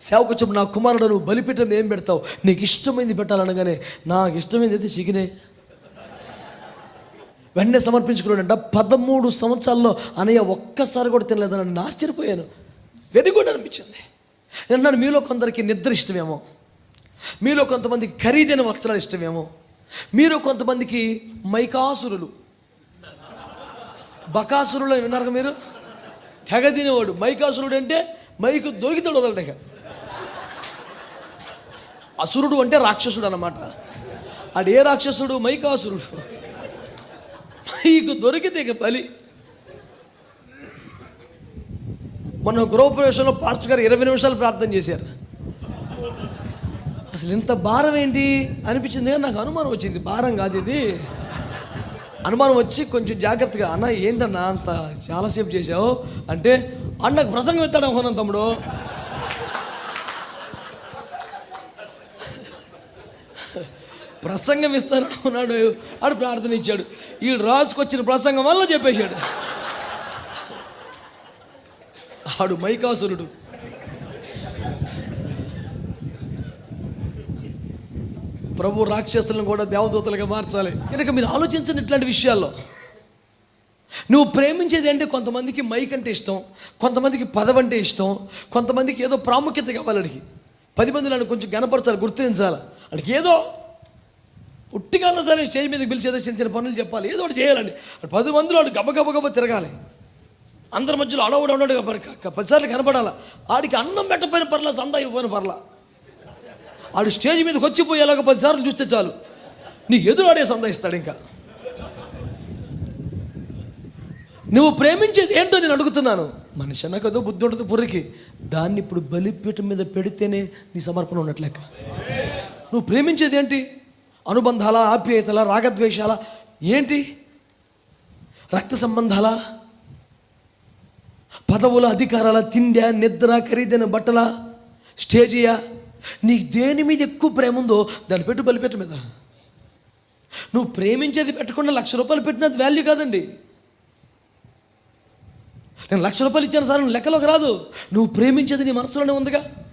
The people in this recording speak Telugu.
సేవకు చెప్పు నా కుమారుడు నువ్వు బలిపీఠం ఏం పెడతావు? నీకు ఇష్టమైంది పెట్టాలనగానే నాకు ఇష్టమైంది అయితే చికెనే. వెంటనే సమర్పించుకున్నాడంట పదమూడు సంవత్సరాల్లో అనయ్య ఒక్కసారి కూడా తినలేదని నేను ఆశ్చర్యపోయాను. వెరీ గుడ్ అనిపించింది. నేను మీలో కొందరికి నిద్ర ఇష్టమేమో? మీలో కొంతమందికి ఖరీదైన వస్త్రాలు ఇష్టమేమో? మీరు కొంతమందికి మైకాసురులు. బకాసురులు విన్నారు మీరు? తెగ తినేవాడు. మైకాసురుడు అంటే మైకు దొరికితాడు వదలడు అసురుడు అంటే రాక్షసుడు అన్నమాట. ఆడు ఏ రాక్షసుడు? మైకాసురుడు మైకు దొరికితే ఇక బలి. మన గృహప్రవేశంలో పాస్టర్ గారు ఇరవై నిమిషాలు ప్రార్థన చేశారు. అసలు ఇంత భారం ఏంటి? అనిపించింది కానీ నాకు అనుమానం వచ్చింది. భారం కాదు ఇది. అనుమానం వచ్చి కొంచెం జాగ్రత్తగా అన్న ఏంటన్నా అంత చాలాసేపు చేసావు అంటే అన్నకు ప్రసంగం ఎత్తాడు అనుకున్నాం తమ్ముడు? ప్రసంగం ఇస్తాను అనుకున్నాడు ఆడు ప్రార్థన ఇచ్చాడు. ఈ రాసుకొచ్చిన ప్రసంగం వల్ల చెప్పేశాడు. ఆడు మైకాసురుడు. ప్రభు రాక్షసులను కూడా దేవదూతలుగా మార్చాలి. కనుక మీరు ఆలోచించండి ఇట్లాంటి విషయాల్లో. నువ్వు ప్రేమించేది అంటే కొంతమందికి మైక్ అంటే ఇష్టం కొంతమందికి పదవి అంటే ఇష్టం కొంతమందికి ఏదో ప్రాముఖ్యత కావాలి అడిగి. పది మంది నన్ను కొంచెం గనపరచాలి గుర్తించాలి. అడిగి ఏదో పుట్టికన్నా సరే స్టేజ్ మీదకి పిలిచి ఏదో చిన్న చిన్న పనులు చెప్పాలి ఏదో ఒకటి చేయాలండి. పది మందిలో వాడు గబ తిరగాలి. అందరి మధ్యలో అడవుడు అడవుడు పదిసార్లు కనపడాలి? ఆడికి అన్నం పెట్టపోయిన పర్లా సందా ఇవ్వని పర్లా. ఆడు స్టేజ్ మీదకి వచ్చిపోయేలాగా పదిసార్లు చూస్తే చాలు. నీకు ఎదురు ఆడే సందాయిస్తాడు ఇంకా. నువ్వు ప్రేమించేది ఏంటో నేను అడుగుతున్నాను. మనిషి అన్న కదో బుద్ధి ఉండదు పుర్రికి. దాన్ని ఇప్పుడు బలిపీఠం మీద పెడితేనే నీ సమర్పణ ఉన్నట్లేక నువ్వు ప్రేమించేది ఏంటి? అనుబంధాల ఆప్యాయతల రాగద్వేషాల ఏంటి? రక్త సంబంధాల పదవుల అధికారాల తిండ్యా నిద్ర ఖరీదైన బట్టల స్టేజియా నీకు దేని మీద ఎక్కువ ప్రేమ ఉందో దాన్ని పెట్టు బలిపెట్టు మీద. నువ్వు ప్రేమించేది పెట్టకుండా లక్ష రూపాయలు పెట్టినది వాల్యూ కాదండి. నేను లక్ష రూపాయలు ఇచ్చాను సార్ లెక్కలోకి రాదు. నువ్వు ప్రేమించేది నీ మనసులోనే ఉందిగా.